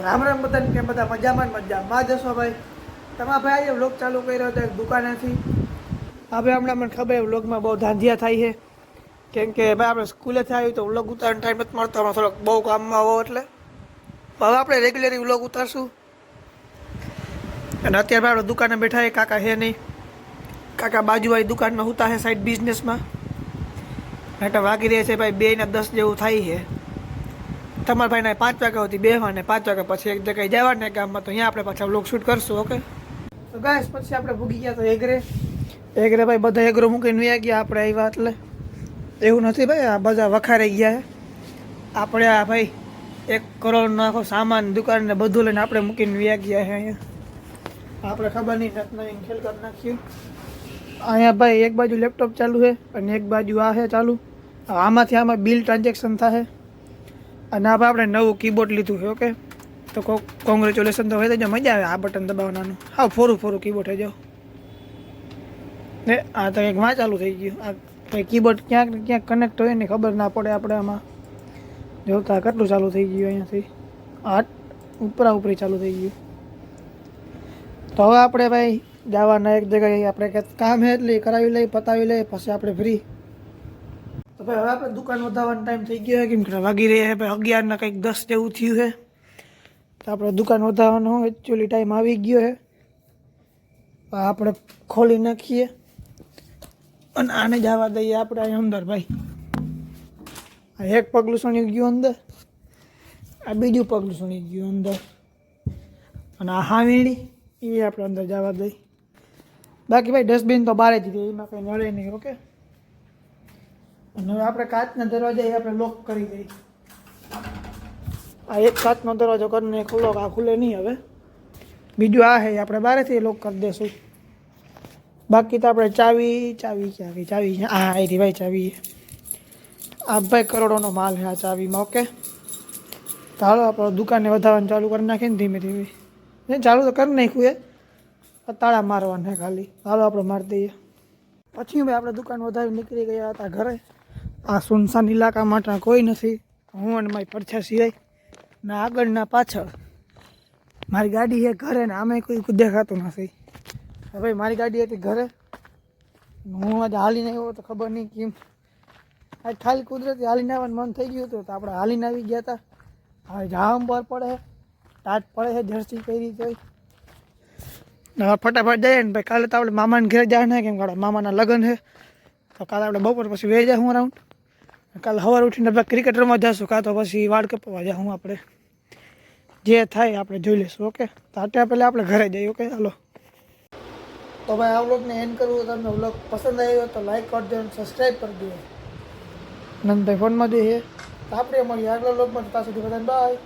રામ રામ બધાને, કેમ બધા મજામાં મજા મજામાં? જશો ભાઈ? તમારા ભાઈ આજે વ્લોગ ચાલુ કર્યો હતો દુકાનેથી. હવે હમણાં મને ખબર વ્લોગમાં બહુ ધાંધિયા થાય છે. કેમ કે ભાઈ, આપણે સ્કૂલે થાય તો વ્લોગ ઉતારવાનો ટાઈમ નથી મળતો હમણાં થોડોક બહુ કામમાં આવો એટલે. હવે આપણે રેગ્યુલર વ્લોગ ઉતારશું. અને અત્યારે આપણે દુકાને બેઠા એ કાકા છે નહીં. કાકા બાજુવાળી દુકાનમાં ઉતા છે સાઈડ બિઝનેસમાં એટલે વાગી રહ્યા છે, ભાઈ બે ને દસ જેવું થાય છે. તમારા ભાઈને પાંચ વાગ્યા સુધી બેહવા ને પાંચ વાગ્યા પછી એક જગ્યાએ જવા ને ગામમાં તો અહીંયા આપણે પાછા લોક શૂટ કરશું ઓકે તો ગાઈસ પછી આપણે ભૂગી ગયા તો એગરે. એગરે ભાઈ બધા એગરો મૂકીને વ્યા ગયા આપણે આવ્યા એટલે. એવું નથી ભાઈ આ બધા વખારાઈ ગયા આપણે આ ભાઈ એક કરોડનો આખો સામાન દુકાન ને બધું લઈને આપણે મૂકીને વ્યા ગયા છે અહીંયા. આપણે ખબર નહીં નવીન ખેલ કરી નાખ્યું. અહીંયા ભાઈ એક બાજુ લેપટોપ ચાલુ છે અને એક બાજુ આ છે ચાલુ. આમાંથી આમાં બિલ ટ્રાન્ઝેક્શન થાય અને આ આપણે નવું કીબોર્ડ લીધું છે ઓકે તો કોંગ્રેચ્યુલેશન તો હોય તો મજા આવે આ બટન દબાવવાનું હા, ફોરું ફોરું કીબોર્ડ થઈ જાઓ ને આ તો એક માં ચાલુ થઈ ગયું. આ કીબોર્ડ ક્યાંક ક્યાંક કનેક્ટ હોય ને ખબર ના પડે આપણે આમાં. જોતા કેટલું ચાલુ થઈ ગયું અહીંયાથી? આ ઉપરા ઉપરી ચાલુ થઈ ગયું. તો હવે આપણે ભાઈ, જવાના એક જગ્યાએ આપણે કામ હે એટલે કરાવી લઈએ, પતાવી લઈએ, પછી આપણે ફ્રી ભાઈ હવે આપણે દુકાન વધારવાનો ટાઈમ થઈ ગયો કેમ કે વાગી રહ્યા છે અગિયારના કંઈક દસ જેવું થયું છે. તો આપણે દુકાન વધારવાનો એકચ્યુઅલી ટાઈમ આવી ગયો છે. આપણે ખોલી નાખીએ. અને આને જવા દઈએ આપણે અહીં અંદર ભાઈ. આ એક પગલું સણી ગયું અંદર. આ બીજું પગલું સણી ગયું અંદર. અને આ હાવીણી, એ આપણે અંદર જવા દઈએ. બાકી ભાઈ ડસ્ટબિન તો બહાર જ એમાં કંઈ નડે નહીં ઓકે અને હવે આપણે કાચના દરવાજા આપણે લોક કરી દઈએ. આ એક કાચનો દરવાજો કરીને ખુલ્લો આ ખુલે નહીં હવે. બીજું આ છે આપણે બહારથી લોક કરી દઈશું બાકી તો આપણે ચાવી ચાવી ચાવી ચાવી હા એ ભાઈ ચાવી આ ભાઈ કરોડોનો માલ છે આ ચાવીમાં, ઓકે? તો હાલો, આપણે દુકાને વધારવાનું ચાલુ કરી નાખીએ ને ધીમે ધીમે. ને ચાલુ તો કરી નાખ્યું એ. તાળા મારવાના ખાલી. હાલો, આપણે મારી દઈએ. પછી ભાઈ આપણે દુકાન વધારી નીકળી ગયા હતા ઘરે. આ સુનસાન ઇલાકા માટે કોઈ નથી. હું અને મારી પડછા સિવાય ને આગળના પાછળ. મારી ગાડી છે ઘરે ને આમે કોઈ દેખાતું નથી. હવે મારી ગાડી હતી ઘરે. હું આજે હાલીને આવ્યો તો ખબર નહીં કેમ. આજ ખાલી કુદરતી હાલીને આવવાનું મન થઈ ગયું હતું તો આપણે હાલીને આવી ગયા હતા. હવે જામ પર પડે તાજ પડે છે જર્સી પહેરી જોઈ ફટાફટ જઈએ ને ભાઈ, કાલે તો આપણે મામાને ઘરે જાય ને કેમ કે આપણા મામાના લગ્ન છે. તો કાલે આપણે બપોર પછી વહી જાય હું રાઉન્ડ કાલે સવારે ઉઠીને આપણે ક્રિકેટ રમવા જશું કાં તો પછી વાળ કપવા જાઉં આપણે. જે થાય આપણે જોઈ લઈશું ઓકે? તો અત્યારે પહેલાં આપણે ઘરે જઈએ ઓકે? હાલો. તો ભાઈ આ વ્લોગને એન્ડ કરવું તમને વ્લોગ પસંદ આવ્યો તો લાઈક કરજો અને સબસ્ક્રાઈબ કરી દો. નંદભાઈ ફોનમાં જોઈએ. તો આપણે મળીએ આગલા વ્લોગમાં. ત્યાં સુધી બધાને બાય